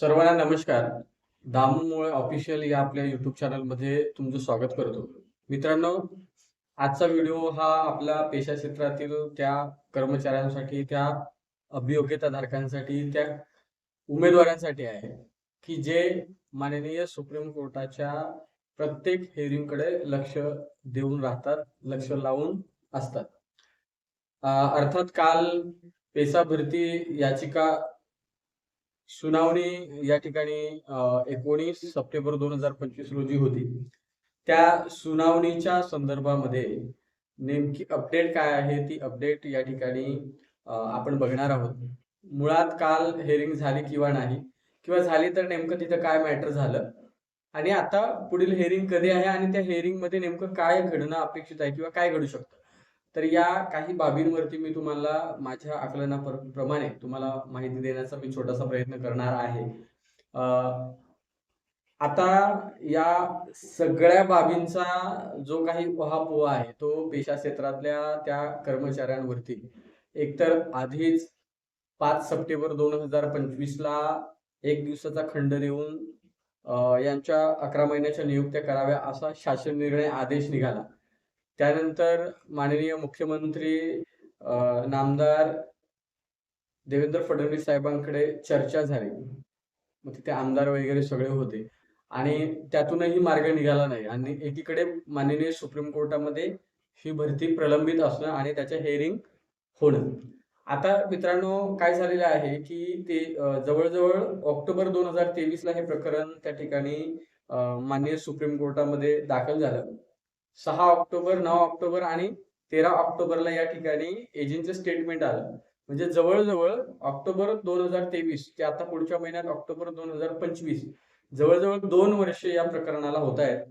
सर्वांना नमस्कार. दामूमुळे ऑफिशियल या आपल्या युट्यूब चॅनलमध्ये तुमचं स्वागत करतो. मित्रांनो आजचा व्हिडिओ हा आपल्या पेशा क्षेत्रातील त्या कर्मचाऱ्यांसाठी त्या अभियोग्यताधारकांसाठी त्या उमेदवारांसाठी आहे की जे माननीय सुप्रीम कोर्टाच्या प्रत्येक हेअरिंगकडे लक्ष देऊन राहतात लक्ष लावून असतात. अर्थात काल पेसा भरती याचिका सुनावणी या ठिकाणी एकोणीस सप्टेंबर दोन हजार पंचवीस रोजी होती. त्या सुनावणीच्या संदर्भामध्ये नेमकी अपडेट काय आहे? ती अपडेट या ठिकाणी आपण बघणार आहोत. मुळात काल हेअरिंग झाली किंवा नाही? किंवा झाली तर नेमकं तिथं काय मॅटर झालं? आणि आता पुढील हेअरिंग कधी आहे आणि त्या हेअरिंगमध्ये नेमकं काय घडणं अपेक्षित आहे किंवा काय घडू शकतं? तर या काही बाबींवरती मी तुम्हाला माझ्या आकलनाप्रमाणे तुम्हाला माहिती देण्याचा मी छोटासा प्रयत्न करणार आहे. अं, आता या सगळ्या बाबींचा जो काही पोहा आहे तो पेशा क्षेत्रातल्या त्या कर्मचाऱ्यांवरती. एकतर आधीच पाच सप्टेंबर दोन हजार पंचवीसला एक दिवसाचा खंड देऊन यांच्या अकरा महिन्याच्या नियुक्त्या कराव्या असा शासन निर्णय आदेश निघाला. त्यानंतर माननीय मुख्यमंत्री नामदार देवेंद्र फडणवीस साहेबांकडे चर्चा झाली. मग तिथे आमदार वगैरे सगळे होते. आणि त्यातूनही मार्ग निघाला नाही. आणि एकीकडे माननीय सुप्रीम कोर्टामध्ये ही भरती प्रलंबित असणं आणि त्याचे हेअरिंग होणं. आता मित्रांनो काय झालेलं आहे की ते जवळजवळ ऑक्टोबर दोन हजार तेवीसला हे प्रकरण त्या ठिकाणी माननीय सुप्रीम कोर्टामध्ये दाखल झालं. सहा ऑक्टोबर नऊ ऑक्टोबर आणि तेरा ऑक्टोबरला या ठिकाणी एजंटचं स्टेटमेंट आलं. म्हणजे जवळजवळ ऑक्टोबर दोन हजार तेवीस ते आता पुढच्या महिन्यात ऑक्टोबर दोन हजार पंचवीस जवळजवळ दोन वर्ष या प्रकरणाला होत आहेत.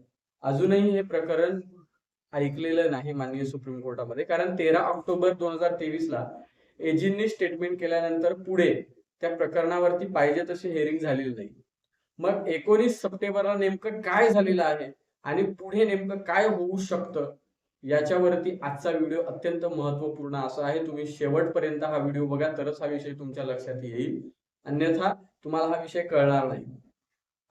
अजूनही हे प्रकरण ऐकलेलं नाही माननीय सुप्रीम कोर्टामध्ये कारण तेरा ऑक्टोबर दोन हजार तेवीसला एजींनी स्टेटमेंट केल्यानंतर पुढे त्या प्रकरणावरती पाहिजे तशी हेअरिंग झालेली नाही. मग एकोणीस सप्टेंबरला नेमकं काय झालेलं आहे? आणि पुढे नेमकं काय होऊ शकतं याच्यावरती आजचा व्हिडिओ अत्यंत महत्त्वपूर्ण असा आहे. तुम्ही शेवटपर्यंत हा व्हिडिओ बघा तरच हा विषय तुमच्या लक्षात येईल. अन्यथा तुम्हाला हा विषय कळणार नाही.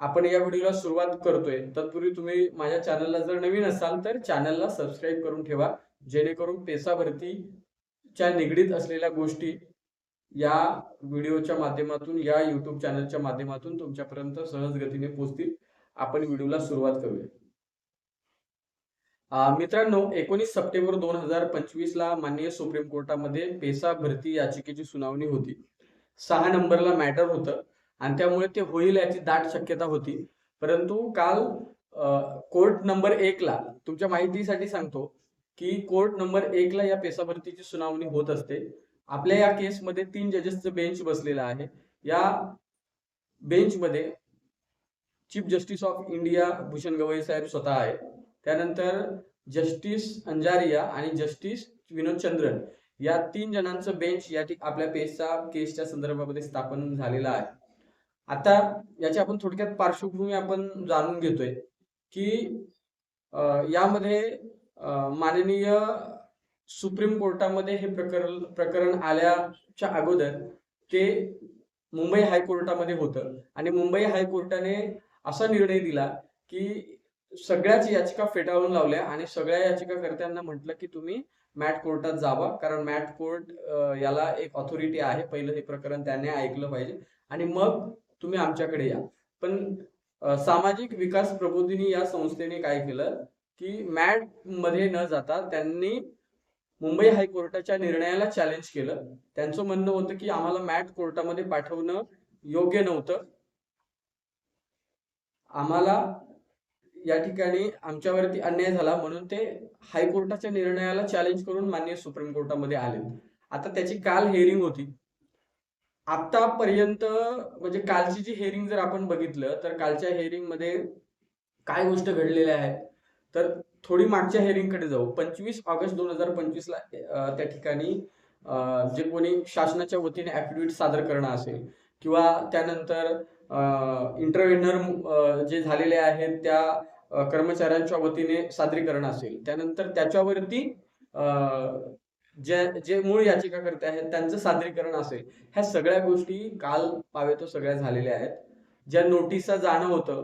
आपण या व्हिडिओला सुरुवात करतोय. तत्पूर्वी तुम्ही माझ्या चॅनलला जर नवीन असाल तर चॅनलला सबस्क्राईब करून ठेवा जेणेकरून पेसा भरतीच्या निगडीत असलेल्या गोष्टी या व्हिडिओच्या माध्यमातून या युट्यूब चॅनलच्या माध्यमातून तुमच्यापर्यंत सहज गतीने पोहोचतील. आपण व्हिडिओला सुरुवात करूया. मित्रांनो एकोणीस सप्टेंबर दोन हजार पंचवीस ला माननीय सुप्रीम कोर्टामध्ये पेसा भरती याचिकेची सुनावणी होती. सहा नंबरला मॅटर होतं आणि त्यामुळे ते होईल याची दाट शक्यता होती. परंतु काल कोर्ट नंबर एक ला तुमच्या माहितीसाठी सांगतो की कोर्ट नंबर एक ला या पेसा भरतीची सुनावणी होत असते. आपल्या या केसमध्ये तीन जजेसचं बेंच बसलेलं आहे. या बेंचमध्ये chief justice of India Bhushan Gavai साहेब स्वतः आहे त्यानंतर जस्टिस अंजारिया आणि जस्टिस विनोद चंद्रन या तीन जणांचं बेंच या ठिक आपल्या पेसचा केसच्या संदर्भामध्ये स्थापन झालेला आहे. आता याची आपण थोडक्यात पार्श्वभूमी आपण जाणून घेतोय की यामध्ये माननीय सुप्रीम कोर्टामध्ये हे प्रकरण प्रकरण आल्याच्या अगोदर ते मुंबई हायकोर्टामध्ये होतं. आणि मुंबई हायकोर्टाने असा निर्णय दिला की सगळ्याच याचिका फेटाळून लावल्या आणि सगळ्या याचिकाकर्त्यांना म्हटलं की तुम्ही मॅट कोर्टात जावा कारण मॅट कोर्ट याला एक ऑथॉरिटी आहे. पहिलं हे प्रकरण त्याने ऐकलं पाहिजे. आणि मग तुम्ही आमच्याकडे या. पण सामाजिक विकास प्रबोधिनी या संस्थेने काय केलं की मॅटमध्ये न जाता त्यांनी मुंबई हायकोर्टाच्या निर्णयाला चॅलेंज केलं. त्यांचं म्हणणं होतं की आम्हाला मॅट कोर्टामध्ये पाठवणं योग्य नव्हतं. आम्हाला या ठिकाणी आमच्यावरती अन्याय झाला म्हणून ते हायकोर्टाच्या निर्णयाला चॅलेंज करून मान्य सुप्रीम कोर्टामध्ये आले. आता त्याची काल हेअरिंग होती. आतापर्यंत म्हणजे कालची जी हेअरिंग जर आपण बघितलं तर कालच्या हेअरिंगमध्ये काय गोष्ट घडलेल्या आहेत? तर थोडी मागच्या हेअरिंगकडे जाऊ. पंचवीस ऑगस्ट दोन हजार पंचवीसला त्या ठिकाणी जे कोणी शासनाच्या वतीने ऍफिडेव्हिट सादर करणं असेल किंवा त्यानंतर इंटरव्हेनर जे झालेले आहेत त्या कर्मचाऱ्यांच्या वतीने सादरीकरण असेल. त्यानंतर त्याच्यावरती जे जे मूळ याचिकाकर्ते आहेत त्यांचं सादरीकरण असेल. ह्या सगळ्या गोष्टी काल पावेतो सगळ्या झालेल्या आहेत. ज्या नोटिसा जाणं होतं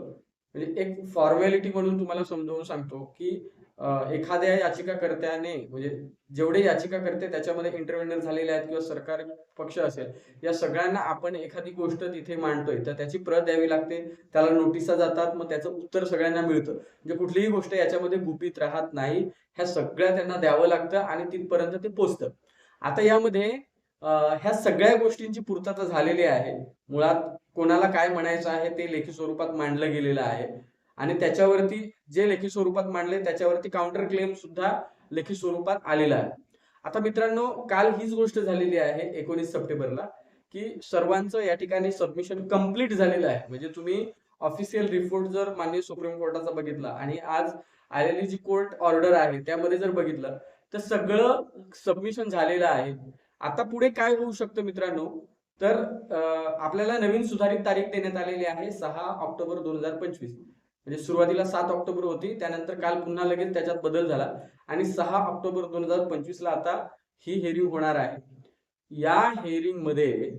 म्हणजे एक फॉर्मॅलिटी म्हणून तुम्हाला समजावून सांगतो की एखाद्या याचिकाकर्त्याने म्हणजे जेवढे याचिकाकर्ते त्याच्यामध्ये इंटरव्हेनर झालेले आहेत किंवा सरकार पक्ष असेल या सगळ्यांना आपण एखादी गोष्ट तिथे मांडतोय तर त्याची प्रत द्यावी लागते. त्याला नोटिसा जातात मग त्याचं उत्तर सगळ्यांना मिळतं. म्हणजे कुठलीही गोष्ट याच्यामध्ये गुपित राहत नाही ह्या सगळ्या त्यांना द्यावं लागतं आणि तिथपर्यंत ते पोचतं. आता यामध्ये ह्या सगळ्या गोष्टींची पूर्तता झालेली आहे. मुळात कोणाला काय म्हणायचं आहे ते लेखी स्वरूपात मांडलं गेलेलं आहे. आणि त्याच्यावरती जे लेखी स्वरूपात मांडले त्याच्यावरती काउंटर क्लेम सुद्धा लेखी स्वरूपात आलेला आहे. आता मित्रांनो काल हीच गोष्ट झालेली आहे एकोणीस सप्टेंबरला की सर्वांचं या ठिकाणी सबमिशन कंप्लीट झालेलं आहे. म्हणजे तुम्ही ऑफिशियल रिपोर्ट जर माननीय सुप्रीम कोर्टाचा बघितला आणि आज आलेली जी कोर्ट ऑर्डर आहे त्यामध्ये जर बघितलं तर सगळं सबमिशन झालेलं आहे. आता पुढे काय होऊ शकतं मित्रांनो? तर आपल्याला नवीन सुधारित तारीख देण्यात आलेली आहे सहा ऑक्टोबर दोन हजार पंचवीस. म्हणजे सुरुवातीला सात ऑक्टोबर होती त्यानंतर काल पुन्हा लगेच त्याच्यात बदल झाला. आणि सहा ऑक्टोबर दोन हजार पंचवीस ला आता ही हेरिंग होणार आहे. या हेरिंगमध्ये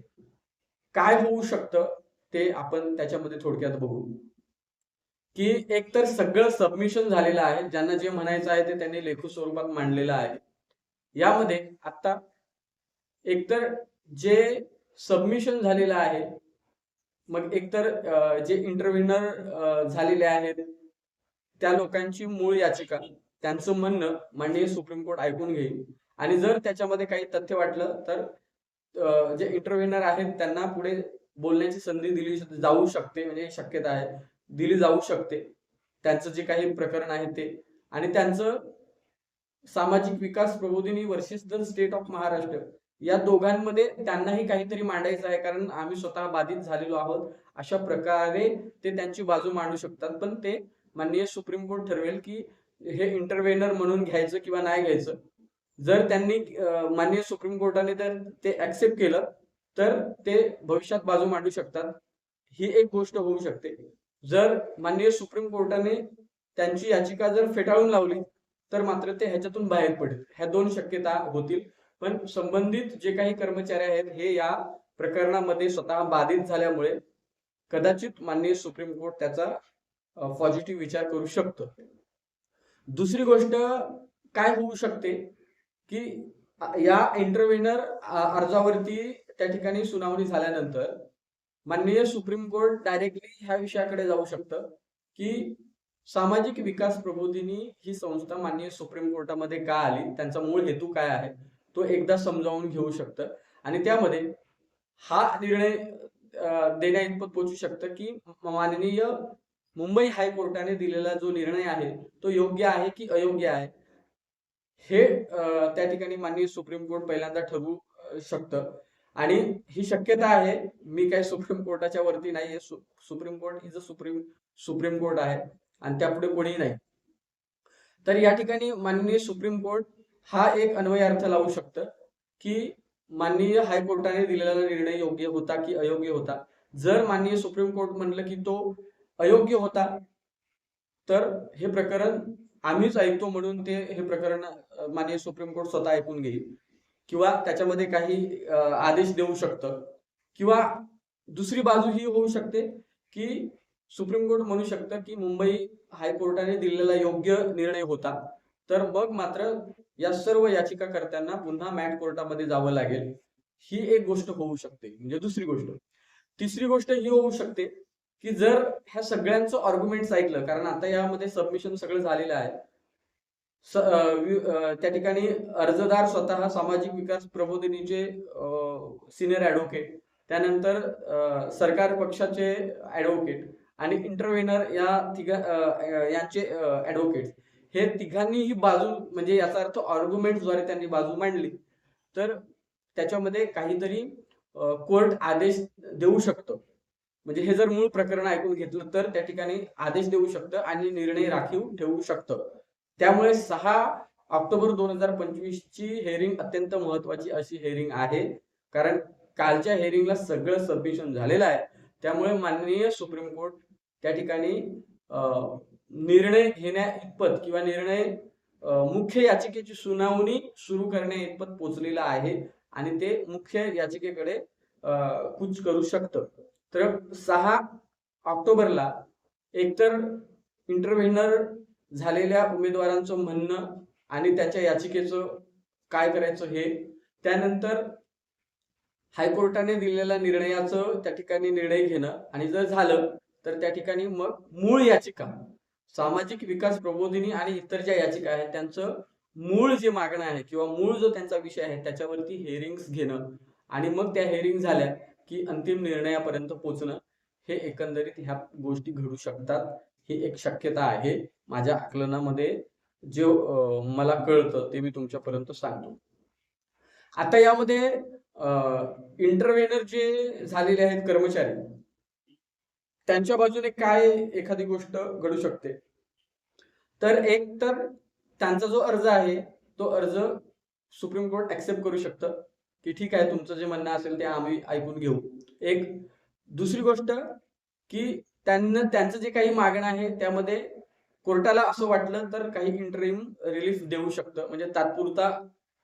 काय होऊ शकतं ते आपण त्याच्यामध्ये थोडक्यात बघू. की एकतर सगळं सबमिशन झालेलं आहे ज्यांना जे म्हणायचं आहे ते त्यांनी लेखू स्वरूपात मांडलेलं आहे. यामध्ये आता एकतर जे सबमिशन झालेलं आहे मग एकतर जे इंटरव्ह्युनर झालेले आहेत त्या लोकांची मूळ याचिका त्यांचं म्हणणं माननीय सुप्रीम कोर्ट ऐकून घेईल. आणि जर त्याच्यामध्ये काही तथ्य वाटलं तर जे इंटरव्ह्युनर आहेत त्यांना पुढे बोलण्याची संधी दिली जाऊ शकते म्हणजे शक्यता आहे. दिली जाऊ शकते. त्यांचं जे काही प्रकरण आहे ते. आणि त्यांचं Samajik Vikas Prabodhini versus the state of Maharashtra. या दोघांमध्ये त्यांनाही काहीतरी मांडायचं आहे कारण आम्ही स्वतः बाधित झालेलो आहोत. अशा प्रकारे ते त्यांची बाजू मांडू शकतात. पण ते माननीय सुप्रीम कोर्ट ठरवेल की हे इंटरव्हेनर म्हणून घ्यायचं किंवा नाही घ्यायचं. जर त्यांनी माननीय सुप्रीम कोर्टाने जर ते ऍक्सेप्ट केलं तर ते भविष्यात बाजू मांडू शकतात. ही एक गोष्ट होऊ शकते. जर माननीय सुप्रीम कोर्टाने त्यांची याचिका जर फेटाळून लावली तर मात्र ते ह्याच्यातून बाहेर पडेल. ह्या दोन शक्यता होतील. पण संबंधित जे काही कर्मचारी आहेत हे या प्रकरणामध्ये स्वतः बाधित झाल्यामुळे कदाचित माननीय सुप्रीम कोर्ट त्याचा पॉझिटिव्ह विचार करू शकतो. दुसरी गोष्ट काय होऊ शकते की या इंटरव्हेनर अर्जावरती त्या ठिकाणी सुनावणी झाल्यानंतर माननीय सुप्रीम कोर्ट डायरेक्टली ह्या विषयाकडे जाऊ शकतं की सामाजिक विकास प्रबोधिनी ही संस्था माननीय सुप्रीम कोर्टामध्ये का आली? त्यांचा मूळ हेतू काय आहे? तो एकदा समजावून घेऊ शकतं. आणि त्यामध्ये हा निर्णय देण्याइतपत देण्या इतपत पोहोचू शकतं की माननीय मुंबई हायकोर्टाने दिलेला जो निर्णय आहे तो योग्य आहे की अयोग्य आहे? हे त्या ठिकाणी माननीय सुप्रीम कोर्ट पहिल्यांदा ठरवू शकतं. आणि ही शक्यता आहे मी काय सुप्रीम कोर्टाच्या वरती नाहीये सु- supreme court is a supreme supreme court आहे. आणि त्यापुढे कोणीही नाही. तर या ठिकाणी माननीय सुप्रीम कोर्ट हा एक अन्वय अर्थ लावू शकतं की माननीय हायकोर्टाने दिलेला निर्णय योग्य होता की अयोग्य होता. जर माननीय सुप्रीम कोर्ट म्हणलं की तो अयोग्य होता तर हे प्रकरण आम्हीच ऐकतो म्हणून ते हे प्रकरण माननीय सुप्रीम कोर्ट स्वतः ऐकून घेईल. किंवा त्याच्यामध्ये काही आदेश देऊ शकतं. किंवा दुसरी बाजू ही होऊ शकते की सुप्रीम कोर्ट म्हणू शकतं की मुंबई हायकोर्टाने दिलेला योग्य निर्णय होता. तर मग मात्र या सर्व याचिकाकर्त्यांना पुन्हा मॅट कोर्टामध्ये जावं लागेल. ही एक गोष्ट होऊ शकते. म्हणजे दुसरी गोष्ट. तिसरी गोष्ट ही होऊ शकते की जर ह्या सगळ्यांचं ऑर्ग्युमेंट ऐकलं कारण आता यामध्ये सबमिशन सगळं झालेलं आहे. त्या ठिकाणी अर्जदार स्वतः सामाजिक विकास प्रबोधिनीचे सिनियर ऍडव्होकेट त्यानंतर सरकार पक्षाचे ऍडव्होकेट आणि इंटरव्हेनर या तिघा यांचे ऍडव्होकेट हे तिघांनी ही बाजू म्हणजे याचा अर्थ आर्ग्युमेंटद्वारे त्यांनी बाजू मांडली. तर त्याच्यामध्ये काहीतरी कोर्ट आदेश देऊ शकतं. म्हणजे हे जर मूळ प्रकरण ऐकून घेतलं तर त्या ठिकाणी आदेश देऊ शकतं आणि निर्णय राखीव ठेवू शकतं. त्यामुळे सहा ऑक्टोबर दोन हजार पंचवीस ची हेअरिंग अत्यंत महत्वाची अशी हेअरिंग आहे. कारण कालच्या हेअरिंगला सगळं सबमिशन झालेलं आहे. त्यामुळे माननीय सुप्रीम कोर्ट त्या ठिकाणी निर्णय घेण्या इतपत किंवा निर्णय मुख्य याचिकेची सुनावणी सुरू करण्या इतपत पोचलेला आहे आणि ते मुख्य याचिकेकडे कूच करू शकतं. तर सहा ऑक्टोबरला एकतर इंटरव्हेनर झालेल्या उमेदवारांचं म्हणणं आणि त्याच्या याचिकेचं काय करायचं हे त्यानंतर हायकोर्टाने दिलेल्या निर्णयाचं त्या ठिकाणी निर्णय घेणं आणि जर झालं तर त्या ठिकाणी मग मूळ याचिका सामाजिक विकास प्रबोधिनी आणि इतर ज्या याचिका आहेत त्यांचं मूळ जे मागणं आहे किंवा मूळ जो त्यांचा विषय आहे त्याच्यावरती हेरिंग्स घेणं आणि मग त्या हेअरिंग झाल्या की अंतिम निर्णयापर्यंत पोहोचणं हे एकंदरीत ह्या गोष्टी घडू शकतात. ही एक शक्यता आहे. माझ्या आकलनामध्ये जे मला कळतं ते मी तुमच्यापर्यंत सांगतो. आता यामध्ये इंटरव्हेनर जे झालेले आहेत कर्मचारी त्यांच्या बाजूने काय एखादी गोष्ट घडू शकते? तर एक तर त्यांचा जो अर्ज आहे तो अर्ज सुप्रीम कोर्ट ऍक्सेप्ट करू शकतं की ठीक आहे तुमचं जे म्हणणं असेल ते आम्ही ऐकून घेऊ. एक दुसरी गोष्ट की त्यांना त्यांचं जे काही मागणं आहे त्यामध्ये कोर्टाला असं वाटलं तर काही इंटरिम रिलीफ देऊ शकतं म्हणजे तात्पुरता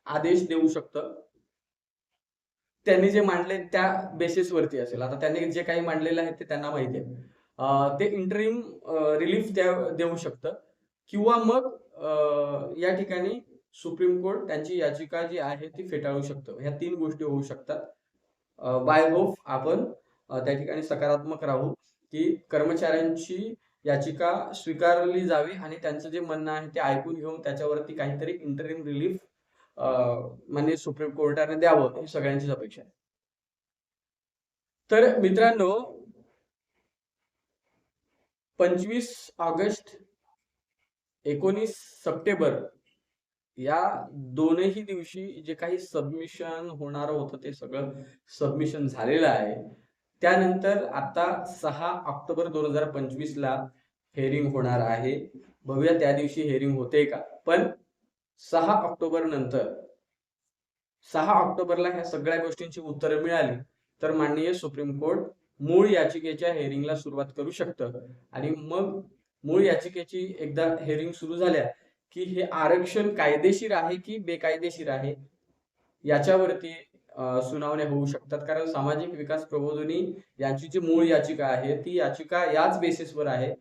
आदेश देऊ शकतं. त्यांनी जे मांडले त्या बेसिसवरती असेल. आता त्यांनी जे काही मांडलेलं आहे ते त्यांना माहिती आहे. ते इंटरिम रिलीफ त्या देऊ शकतं. किंवा मग या ठिकाणी सुप्रीम कोर्ट त्यांची याचिका जी आहे ती फेटाळू शकतं. ह्या तीन गोष्टी होऊ शकतात. बाय होप आपण त्या ठिकाणी सकारात्मक राहू की कर्मचाऱ्यांची याचिका स्वीकारली जावी आणि त्यांचं जे म्हणणं आहे ते ऐकून घेऊन त्याच्यावरती काहीतरी इंटरिम रिलीफ म्हणजे सुप्रीम कोर्टाने द्यावं ही सगळ्यांचीच अपेक्षा आहे. तर मित्रांनो पंचवीस ऑगस्ट एकोणीस सप्टेंबर या दोनही दिवशी जे काही सबमिशन होणार होतं ते सगळं सबमिशन झालेलं आहे. त्यानंतर आता सहा ऑक्टोबर दोन हजार पंचवीस ला हेअरिंग होणार आहे. बघूया त्या दिवशी हेअरिंग होते का? पण सहा ऑक्टोबर नंतर सहा ऑक्टोबरला ह्या सगळ्या गोष्टींची उत्तरं मिळाली तर माननीय सुप्रीम कोर्ट मूळ याचिकेच्या हेअरिंगला सुरुवात करू शकतं. आणि मग मूळ याचिकेची एकदा हेअरिंग सुरू झाल्या की हे आरक्षण कायदेशीर आहे की बेकायदेशीर आहे याच्यावरती सुनावण्या होऊ शकतात. कारण सामाजिक विकास प्रबोधनी यांची जी मूळ याचिका आहे ती याचिका याच बेसिसवर आहे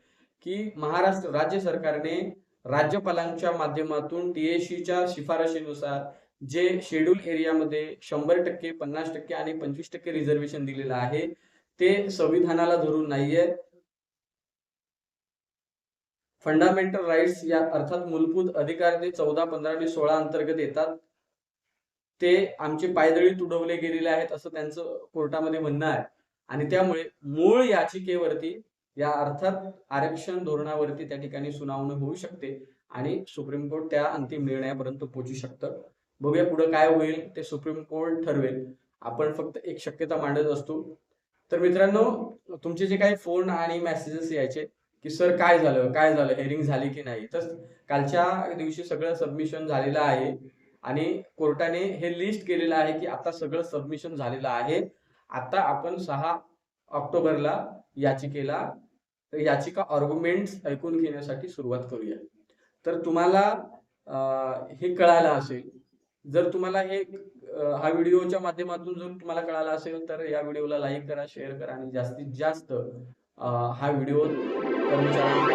की महाराष्ट्र राज्य सरकारने राज्यपालांच्या माध्यमातून टीएशीच्या शिफारशीनुसार जे शेड्यूल एरियामध्ये शंभर टक्के पन्नास टक्के आणि पंचवीस टक्के रिझर्वेशन दिलेलं आहे ते संविधानाला धरून नाहीये. फंडामेंटल राईट्स या अर्थात मूलभूत अधिकार ते चौदा पंधरा आणि सोळा अंतर्गत येतात. ते आमचे पायदळी तुडवले गेलेले आहेत असं त्यांचं कोर्टामध्ये म्हणणं आहे. आणि त्यामुळे मूळ याचिकेवरती या अर्थात आरक्षण धोरणावरती त्या ठिकाणी सुनावणी होऊ शकते आणि सुप्रीम कोर्ट त्या अंतिम निर्णयापर्यंत पोहोचू शकतं. बघूया पुढे काय होईल ते सुप्रीम कोर्ट ठरवेल. आपण फक्त एक शक्यता मांडत असतो. तर मित्रांनो तुमचे जे काही फोन आणि मेसेजेस यायचे की सर काय झालं? काय झालं? हेअरिंग झाली की नाही? तर कालच्या दिवशी सगळं सबमिशन झालेलं आहे आणि कोर्टाने हे लिस्ट केलेलं आहे की आता सगळं सबमिशन झालेलं आहे. आता आपण सहा ऑक्टोबरला याचिकेला याचिका आर्ग्युमेंट्स ऐकून घेण्यासाठी सुरुवात करूया. तर तुम्हाला हे कळालं असेल. जर तुम्हाला हे हा व्हिडिओच्या माध्यमातून जर तुम्हाला कळालं असेल तर या व्हिडिओला लाईक करा शेअर करा आणि जास्तीत जास्त हा व्हिडिओ कर्मचाऱ्यांना